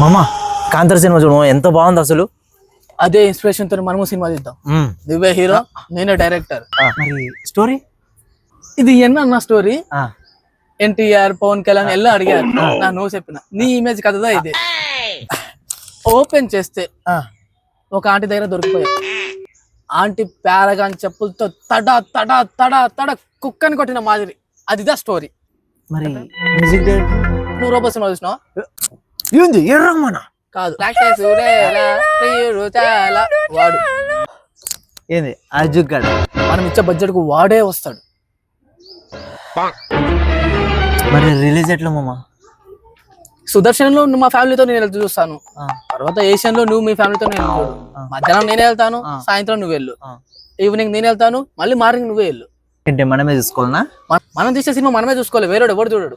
మామ కాంతర సినిమా చూడు మామ, ఎంత బాగుంది అసలు. అదే ఇన్స్పిరేషన్తో మనము సినిమా తీద్దాం. మ్మ్. నువ్వే హీరో నేనే డైరెక్టర్ మరి స్టోరీ ఇది ఎన్న అన్న స్టోరీ ఎన్టీఆర్ పవన్ కళ్యాణ్ ఎలా అడిగారు. నా నువ్వు చెప్పిన. నీ ఇమేజ్ కథదా ఇది? ఓపెన్ చేస్తే ఆ. ఒక ఆంటీ దగ్గర దొరికిపోయావు ఆంటీ పేరగాని చెప్పులతో తడ తడ తడ తడ కుక్కని కొట్టిన మాదిరి. అదిదా స్టోరీ మరి మ్యూజిక్ డైరెక్టర్ నువ్వు రోబో సినిమా చూసినావా? ఏంది? ఏ రమ్మన కాదు వాడు. ఏంది? అర్జున్ గడ్. మనం ఇచ్చే బడ్జెట్కు వాడే వస్తాడు. మరి రిలీజ్ ఎట్లా మామ? సుదర్శన్లో నువ్వు మా ఫ్యామిలీతో నేను వెళ్తూ చూస్తాను. ఆ, తర్వాత ఏషియన్లో నువ్వు మీ ఫ్యామిలీతో నేను మధ్యాహ్నం నేనే వెళ్తాను. సాయంత్రం నువ్వు వెళ్ళు. ఈవినింగ్ నేను వెళ్తాను మళ్ళీ మార్నింగ్ నువ్వే వెళ్ళు. ఏంటి మనమే చూసుకోవాలనా? మన- మనం తీసే సినిమా మనమే చూసుకోవాలి వేరేడు ఎవడు చూడడు.